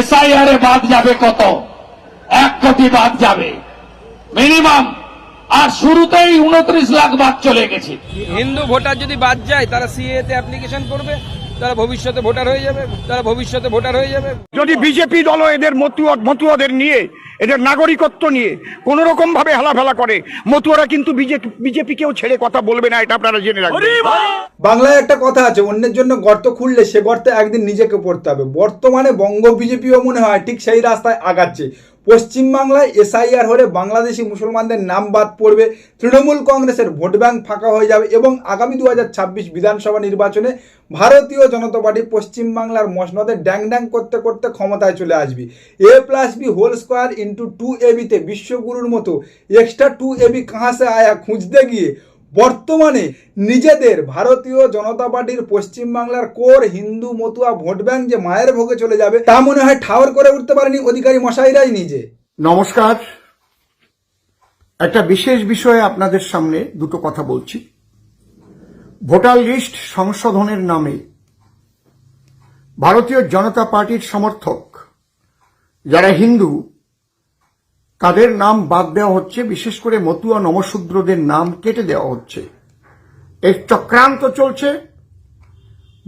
SIR এ বাদ যাবে কত? এক কোটি বাদ যাবে। মিনিমাম। আর শুরুতেই উনত্রিশ লাখ বাদ চলে গেছে। হিন্দু ভোটার যদি বাদ যায় তারা সিএ তে অ্যাপ্লিকেশন করবে তারা ভবিষ্যতে ভোটার হয়ে যাবে তারা ভবিষ্যতে ভোটার হয়ে যাবে। যদি বিজেপি দল এদের মতুয়া মতুয়াদের নিয়ে এদের নাগরিকত্ব নিয়ে কোন রকম ভাবে হেলাফেলা করে। মতুয়ারা কিন্তু বিজেপি বিজেপিকেও ছেড়ে কথা বলবে না এটা আপনারা জেনে রাখবেন। বাংলায় একটা কথা আছে অন্যের জন্য গর্ত খুললে সে গর্তে একদিন নিজেকে পড়তে হবে। বর্তমানে বঙ্গ বিজেপিও মনে হয় ঠিক সেই রাস্তায় আগাচ্ছে। পশ্চিমবাংলায় এসআইআর হলে বাংলাদেশি মুসলমানদের নাম বাদ পড়বে তৃণমূল কংগ্রেসের ভোট ব্যাংক ফাঁকা হয়ে যাবে এবং আগামী দু হাজার ছাব্বিশ বিধানসভা নির্বাচনে ভারতীয় জনতা পার্টি পশ্চিমবাংলার মসনদে ড্যাং ড্যাং করতে করতে ক্ষমতায় চলে আসবে। A plus B whole square into two এবিতে বিশ্বগুরুর মতো এক্সট্রা টু এবি কাহাসে আয়া খুঁজতে গিয়ে বর্তমানে নিজেদের ভারতীয় জনতা পার্টির পশ্চিমবাংলার core Hindu Matua vote bank যে মায়ের ভোগে চলে যাবে, তা মনে হয় ঠাওর করে উঠতে পারেনি অধিকারী মশাইরাই নিজে। নমস্কার। একটা বিশেষ বিষয়ে আপনাদের সামনে দুটো কথা বলছি। ভোটার লিস্ট সংশোধনের নামে ভারতীয় জনতা পার্টির সমর্থক যারা হিন্দু তাদের নাম বাদ দেওয়া হচ্ছে, বিশেষ করে মতুয়া নমশূদ্রদের নাম কেটে দেওয়া হচ্ছে। এর চক্রান্ত চলছে।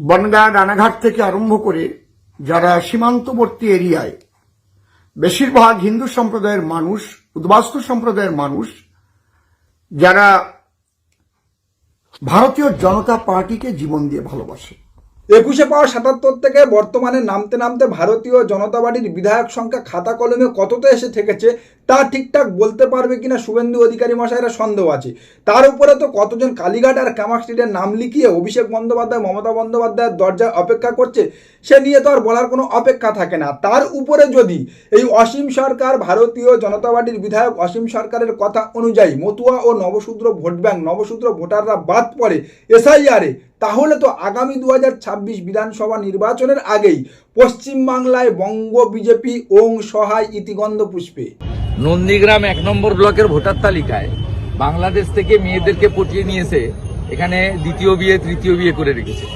বনগা রানাঘাট থেকে আরম্ভ করে যারা সীমান্তবর্তী এরিয়ায় বেশিরভাগ হিন্দু সম্প্রদায়ের মানুষ, উদ্বাস্তু সম্প্রদায়ের মানুষ, যারা ভারতীয় জনতা পার্টিকে জীবন দিয়ে ভালোবাসে। একুশে পাওয়া সাতাত্তর থেকে বর্তমানে নামতে নামতে ভারতীয় জনতা পার্টির বিধায়ক সংখ্যা খাতা কলমে কতটা এসে থেকেছে, তা ঠিকঠাক বলতে পারবে কিনা শুভেন্দু অধিকারী মশাইরা সন্দেহ আছে। তার উপরে তো কতজন কালীঘাট আর কামাক স্ট্রিটের নাম লিখিয়ে অভিষেক বন্দ্যোপাধ্যায়, মমতা বন্দ্যোপাধ্যায়ের দরজায় অপেক্ষা করছে, সে নিয়ে তো আর বলার কোনো অপেক্ষা থাকে না। তার উপরে যদি এই অসীম সরকার, ভারতীয় জনতা পার্টির বিধায়ক অসীম সরকারের কথা অনুযায়ী মতুয়া ও নবশূদ্র ভোট ব্যাংক, নবশূদ্র ভোটাররা বাদ পড়ে, এসআইআরে তাহলে তো আগামী দু হাজার ছাব্বিশ বিধানসভা নির্বাচনের আগেই পশ্চিমবাংলায় বঙ্গ, বিজেপি, ওং সহায় ইতিগন্ধ পুষ্পে। নন্দীগ্রাম এক নম্বর ব্লকের ভোটার তালিকায় বাংলাদেশ থেকে মেয়েদেরকে পটিয়ে নিয়েছে, এখানে দ্বিতীয় বিয়ে, তৃতীয় বিয়ে করে রেখেছে।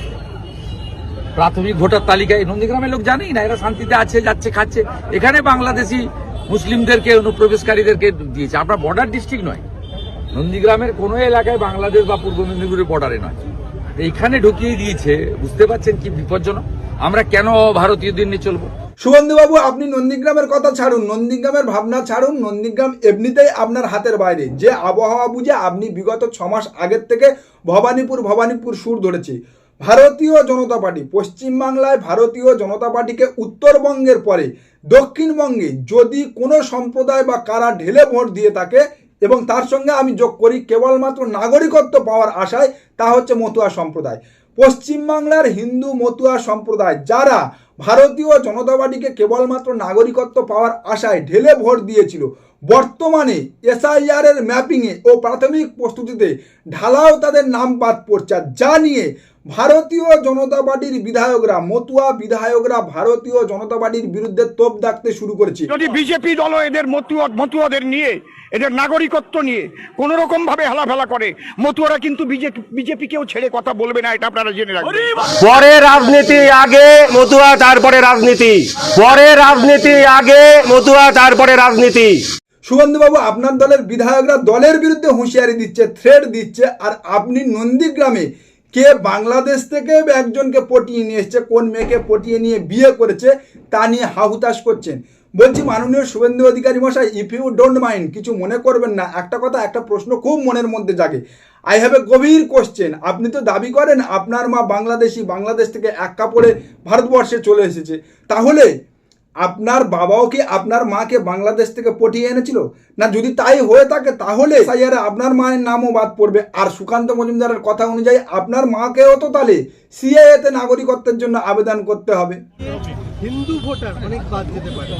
প্রাথমিক ভোটার তালিকায়, নন্দীগ্রামের লোক জানেই না, এরা শান্তিতে আছে, যাচ্ছে, খাচ্ছে। এখানে বাংলাদেশি মুসলিমদেরকে, অনুপ্রবেশকারীদেরকে দিয়েছে। আপনার বর্ডার ডিস্ট্রিক্ট নয়। নন্দীগ্রামের কোনো এলাকায় বাংলাদেশ বা পূর্ব মেদিনীপুরের বর্ডারে নয়। এইখানে ঢুকিয়ে দিয়েছে, বুঝতে পারছেন কি বিপজ্জনক? আমরা কেন ভারতীয়দের নিয়ে চলবো? সুবন্ধুবাবু আপনি নন্দীগ্রামের কথা ছাড়ুন, নন্দীগ্রামের ভাবনা ছাড়ুন, নন্দীগ্রাম এমনিতেই আপনার হাতের বাইরে। যে আবহাওয়া বুঝে আপনি বিগত ছ মাস আগের থেকে ভবানীপুর ভবানীপুর সুর ধরেছে। ভারতীয় জনতা পার্টি, পশ্চিমবাংলায় ভারতীয় জনতা পার্টিকে উত্তরবঙ্গের পরে দক্ষিণবঙ্গে যদি কোনো সম্প্রদায় বা কারা ঢেলে ভোট দিয়ে থাকে এবং তার সঙ্গে আমি যোগ করি কেবলমাত্র নাগরিকত্ব পাওয়ার আশায়, তা হচ্ছে মতুয়া সম্প্রদায়। পশ্চিমবাংলার হিন্দু মতুয়া সম্প্রদায়, যারা ভারতীয় জনতা পার্টিকে কেবলমাত্র নাগরিকত্ব পাওয়ার আশায় ঢেলে ভোট দিয়েছিল, বর্তমানে এসআইআর এর ম্যাপিংয়ে ও প্রাথমিক প্রস্তুতিতে ঢালাও তাদের নাম বাদ পড়ছে যা নিয়ে ভারতীয় জনতা পার্টির বিধায়করা মতুয়া বিধায়করা ভারতীয় জনতা পার্টির বিরুদ্ধে তোপ দাগতে শুরু করেছে। যদি বিজেপি দল এদের মতুয়া মতুয়াদের নিয়ে এদের নাগরিকত্ব নিয়ে কোন রকম ভাবে হেলাফেলা করে মতুয়ারা কিন্তু বিজেপি বিজেপিকেও ছেড়ে কথা বলবে না এটা আপনারা জেনে রাখবেন। পরে রাজনীতি আগে মতুয়া তারপরে রাজনীতি। পরে রাজনীতি আগে মতুয়া তারপরে রাজনীতি। সুগন্ধবাবু আপনার দলের বিধায়করা দলের বিরুদ্ধে হুঁশিয়ারি দিচ্ছে থ্রেড দিচ্ছে আর আপনি নন্দীগ্রামে কে বাংলাদেশ থেকে একজনকে পটিয়ে নিয়ে এসছে, কোন মেয়েকে পটিয়ে নিয়ে বিয়ে করেছে, তা নিয়ে হাহুতাশ করছেন। বলছি মাননীয় শুভেন্দু অধিকারী মশাই ইফ ইউ ডোন্ট মাইন্ড কিছু মনে করবেন না। একটা কথা, একটা প্রশ্ন খুব মনের মধ্যে জাগে। আই হ্যাভ এ গভীর কোশ্চেন আপনি তো দাবি করেন, আপনার মা বাংলাদেশি, বাংলাদেশ থেকে এক কাপড়ে ভারতবর্ষে চলে এসেছে। তাহলে আপনার বাবাও কি আপনার মাকে বাংলাদেশ থেকে পটিয়ে এনেছিল? না যদি তাই হয়ে থাকে তাহলে সাইয়ারে আপনার মায়ের নামও বাদ পড়বে। আর সুকান্ত মজুমদারের কথা অনুযায়ী আপনার মাকেও তো তাহলে সিএতে নাগরিকত্বের জন্য আবেদন করতে হবে। হিন্দু ভোটার অনেক বাদ যেতে পারে।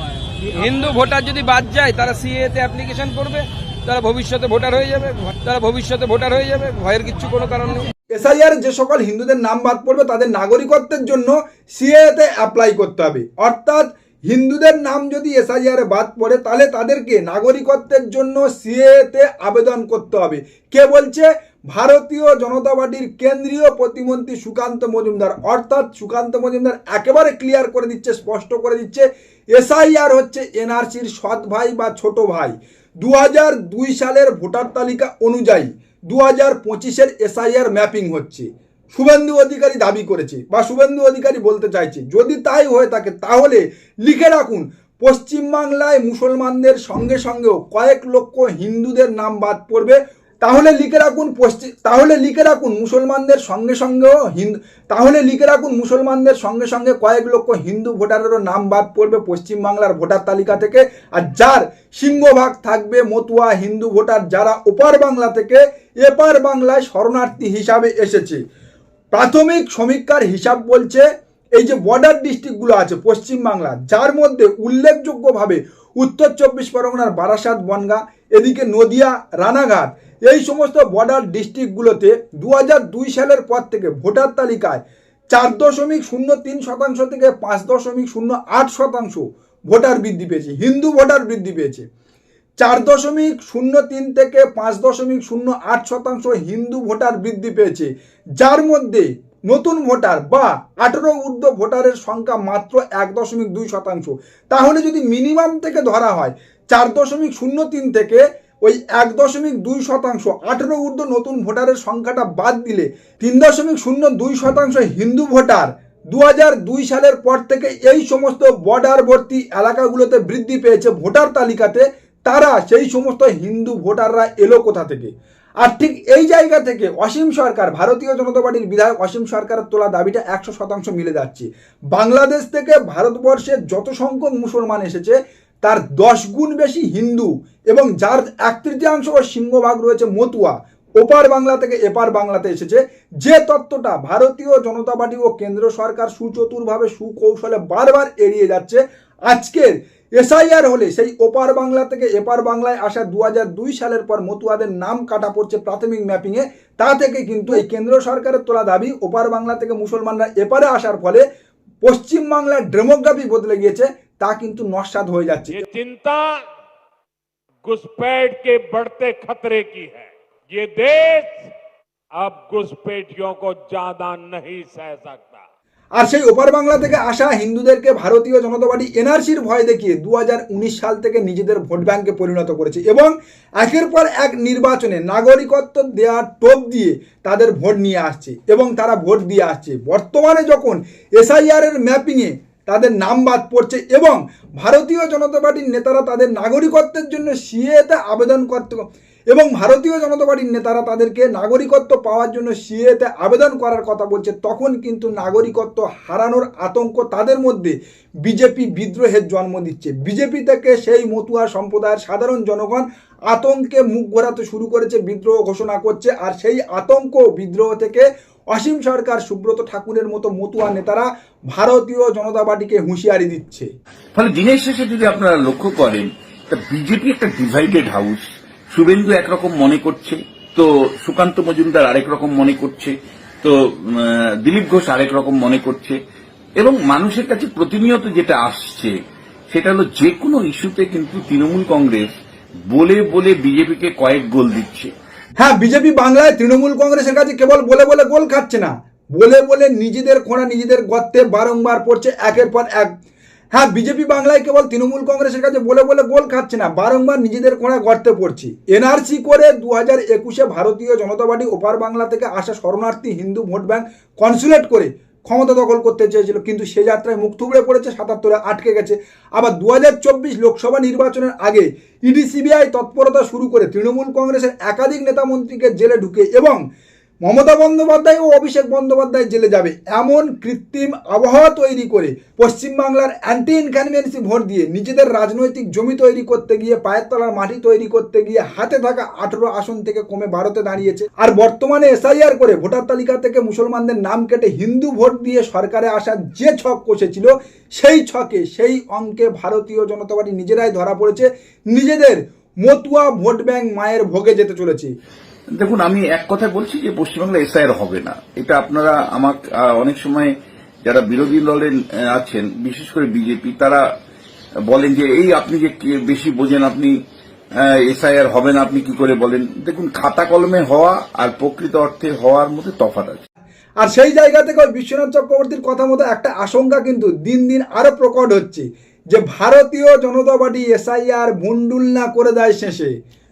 হিন্দু ভোটার যদি বাদ যায় তারা সিএ তে অ্যাপ্লিকেশন করবে তারা ভবিষ্যতে ভোটার হয়ে যাবে তারা ভবিষ্যতে ভোটার হয়ে যাবে ভয়ের কিছু কোনো কারণ নেই। এসআইআর যে সকল হিন্দুদের নাম বাদ পড়বে তাদের নাগরিকত্বের জন্য সিএতে অ্যাপ্লাই করতে হবে। অর্থাৎ হিন্দুদের নাম যদি এসআইআরে বাদ পড়ে, তাহলে তাদেরকে নাগরিকত্বের জন্য সিএতে আবেদন করতে হবে। কে বলছে? ভারতীয় জনতা পার্টির কেন্দ্রীয় প্রতিমন্ত্রী সুকান্ত মজুমদার। অর্থাৎ সুকান্ত মজুমদার একেবারে ক্লিয়ার করে দিচ্ছে, স্পষ্ট করে দিচ্ছে, এসআইআর হচ্ছে এনআরসির সৎ ভাই বা ছোট ভাই। দু দুই সালের ভোটার তালিকা অনুযায়ী দু হাজার পঁচিশের এসআইআর ম্যাপিং হচ্ছে। শুভেন্দু অধিকারী দাবি করেছে বা শুভেন্দু অধিকারী বলতে চাইছে। যদি তাই হয়ে থাকে, তাহলে লিখে রাখুন, পশ্চিমবাংলায় মুসলমানদের সঙ্গে সঙ্গেও কয়েক লক্ষ হিন্দুদের নাম বাদ পড়বে। তাহলে লিখে রাখুন পশ্চিম তাহলে লিখে রাখুন মুসলমানদের সঙ্গে সঙ্গেও হিন্দু তাহলে লিখে রাখুন মুসলমানদের সঙ্গে সঙ্গে কয়েক লক্ষ হিন্দু ভোটারেরও নাম বাদ পড়বে পশ্চিমবাংলার ভোটার তালিকা থেকে। আর যার সিংহভাগ থাকবে মতুয়া হিন্দু ভোটার, যারা ওপার বাংলা থেকে এপার বাংলায় শরণার্থী হিসাবে এসেছে। প্রাথমিক সমীক্ষার হিসাব বলছে এই যে বর্ডার ডিস্ট্রিক্টগুলো আছে পশ্চিমবাংলা যার মধ্যে উল্লেখযোগ্যভাবে উত্তর চব্বিশ পরগনার বারাসাত, বনগা, এদিকে নদিয়া, রানাঘাট, এই সমস্ত বর্ডার ডিস্ট্রিক্টগুলোতে দু দুই সালের পর থেকে ভোটার তালিকায় চার দশমিক শূন্য তিন শতাংশ থেকে পাঁচ দশমিক শূন্য আট শতাংশ ভোটার বৃদ্ধি পেয়েছে, হিন্দু ভোটার বৃদ্ধি পেয়েছে। চার দশমিক শূন্য তিন থেকে পাঁচ দশমিক শূন্য আট শতাংশ হিন্দু ভোটার বৃদ্ধি পেয়েছে। যার মধ্যে নতুন ভোটার বা আঠেরো ঊর্ধ্ব ভোটারের সংখ্যা মাত্র এক দশমিক দুই শতাংশ। তাহলে যদি মিনিমাম থেকে ধরা হয়, চার দশমিক শূন্য তিন থেকে ওই এক দশমিক দুই শতাংশ আঠেরো ঊর্ধ্ব নতুন ভোটারের সংখ্যাটা বাদ দিলে তিন দশমিক শূন্য দুই শতাংশ হিন্দু ভোটার দু হাজার দুই সালের পর থেকে এই সমস্ত বর্ডারবর্তী এলাকাগুলোতে বৃদ্ধি পেয়েছে ভোটার তালিকাতে তারা সেই সমস্ত হিন্দু ভোটাররা এলো কোথা থেকে? আর ঠিক এই জায়গা থেকে অসীম সরকার, ভারতীয় জনতা পার্টির বিধায়ক অসীম সরকারের তোলা দাবিটা একশো শতাংশ মিলে যাচ্ছে। বাংলাদেশ থেকে ভারতবর্ষে যত সংখ্যক মুসলমান এসেছে, তার দশ গুণ বেশি হিন্দু এবং যার এক তৃতীয়াংশ ও সিংহভাগ রয়েছে মতুয়া, ওপার বাংলা থেকে এপার বাংলাতে এসেছে। যে তত্ত্বটা ভারতীয় জনতা পার্টি ও কেন্দ্র সরকার সুচতুরভাবে সুকৌশলে বারবার এড়িয়ে যাচ্ছে, আজকের এসআইআর হলে সেই ওপার বাংলা থেকে এপার বাংলায় আসা দু দুই সালের পর মতুয়াদের নাম কাটা পড়ছে প্রাথমিক ম্যাপিংয়ে তা থেকে কিন্তু এই কেন্দ্র সরকারের তোলা দাবি ওপার বাংলা থেকে মুসলমানরা এপারে আসার ফলে পশ্চিমবাংলার ডেমোগ্রাফি বদলে গিয়েছে তা কিন্তু নস্বাদ হয়ে যাচ্ছে ये चिंता घुसपैठ के बढ़ते खतरे की है ये देश अब घुसपैठियों को ज्यादा नहीं सह सकता আর সেই ওপার বাংলা থেকে আসা হিন্দুদেরকে ভারতীয় জনতা পার্টি এনআরসির ভয় দেখিয়ে দু হাজার উনিশ সাল থেকে নিজেদের ভোট ব্যাংকে পরিণত করেছে এবং একের পর এক নির্বাচনে নাগরিকত্ব দেওয়ার টোপ দিয়ে তাদের ভোট নিয়ে আসছে এবং তারা ভোট দিয়ে আসছে। বর্তমানে যখন এসআইআর এর ম্যাপিংয়ে তাদের নাম বাদ পড়ছে এবং ভারতীয় জনতা পার্টির নেতারা তাদের নাগরিকত্বের জন্য সিএতে আবেদন করতে এবং ভারতীয় জনতা পার্টির নেতারা তাদেরকে নাগরিকত্ব পাওয়ার জন্য সিএতে আবেদন করার কথা বলছে, তখন কিন্তু নাগরিকত্ব হারানোর আতঙ্ক তাদের মধ্যে। বিজেপি বিদ্রোহের জন্ম দিচ্ছে। বিজেপি থেকে সেই মতুয়া সম্প্রদায়ের সাধারণ জনগণ আতঙ্কে মুখ ঘোরাতে শুরু করেছে, বিদ্রোহ ঘোষণা করছে, আর সেই আতঙ্ক বিদ্রোহ থেকে অসীম সরকার সুব্রত ঠাকুরের মতো মতুয়া নেতারা ভারতীয় জনতা পার্টিকে হুঁশিয়ারি দিচ্ছে। ফলে দিনের শেষে যদি আপনারা লক্ষ্য করেন বিজেপি একটা ডিভাইডেড হাউস শুভেন্দু একরকম মনে করছে, তো সুকান্ত মজুমদার আরেক রকম মনে করছে, তো দিলীপ ঘোষ আরেক রকম মনে করছে, এবং মানুষের কাছে প্রতিনিয়ত যেটা আসছে, সেটা হলো যে কোনো ইস্যুতে কিন্তু তৃণমূল কংগ্রেস বলে বলে বিজেপিকে কয়েক গোল দিচ্ছে। হ্যাঁ বিজেপি বাংলায় তৃণমূল কংগ্রেসের কাছে কেবল বলে বলে গোল খাচ্ছে না। বলে বলে নিজেদের খোঁড়া, নিজেদের গর্তে বারংবার পড়ছে, একের পর এক হ্যাঁ বিজেপি বাংলায় কেবল তৃণমূল কংগ্রেসের কাছে বলে বলে গোল খাচ্ছে না, বারংবার নিজেদের খোঁড়া গর্তে পড়ছে। এনআরসি করে দু হাজার একুশে ভারতীয় জনতা পার্টি ওপার বাংলা থেকে আসা শরণার্থী হিন্দু ভোট ব্যাংক কনসুলেট করে ক্ষমতা দখল করতে চেয়েছিল, কিন্তু সে যাত্রায় মুখ থুবড়ে পড়েছে, সাতাত্তরে আটকে গেছে। আবার দু হাজার চব্বিশ লোকসভা নির্বাচনের আগে ইডি, সিবিআই তৎপরতা শুরু করে তৃণমূল কংগ্রেসের একাধিক নেতা মন্ত্রীকে জেলে ঢুকে এবং মমতা বন্দ্যোপাধ্যায় ও অভিষেক বন্দ্যোপাধ্যায় জেলে যাবে। এমন কৃত্রিম আবহাওয়া তৈরি করে পশ্চিমবাংলার অ্যান্টি ইনকানভেন্সি ভোট দিয়ে নিজেদের রাজনৈতিক জমি তৈরি করতে গিয়ে পায়ের তলার মাটি তৈরি করতে গিয়ে হাতে থাকা আঠেরো আসন থেকে কমে ভারতে দাঁড়িয়েছে। আর বর্তমানে এসআইআর করে ভোটার তালিকা থেকে মুসলমানদের নাম কেটে হিন্দু ভোট দিয়ে সরকারে আসার যে ছক কষেছিল, সেই ছকে, সেই অঙ্কে ভারতীয় জনতা পার্টি নিজেরাই ধরা পড়েছে। নিজেদের মতুয়া ভোট ব্যাংক মায়ের ভোগে যেতে চলেছে। দেখুন, আমি এক কথায় বলছি যে পশ্চিমবাংলা এসআইআর হবে না। এটা আপনারা আমার অনেক সময় যারা বিরোধী দলের আছেন, বিশেষ করে বিজেপি, তারা বলেন যে, এই আপনি যে বেশি বোঝেন, আপনি এসআইআর হবে না, আপনি কি করে বলেন? দেখুন, খাতা কলমে হওয়া আর প্রকৃত অর্থে হওয়ার মধ্যে তফাৎ আছে। আর সেই জায়গা থেকে বিশ্বনাথ চক্রবর্তীর কথা মতো একটা আশঙ্কা কিন্তু দিন দিন আরও প্রকট হচ্ছে যে, ভারতীয় জনতা পার্টি এসআইআর ভুন্ডুল না করে দেয় শেষে।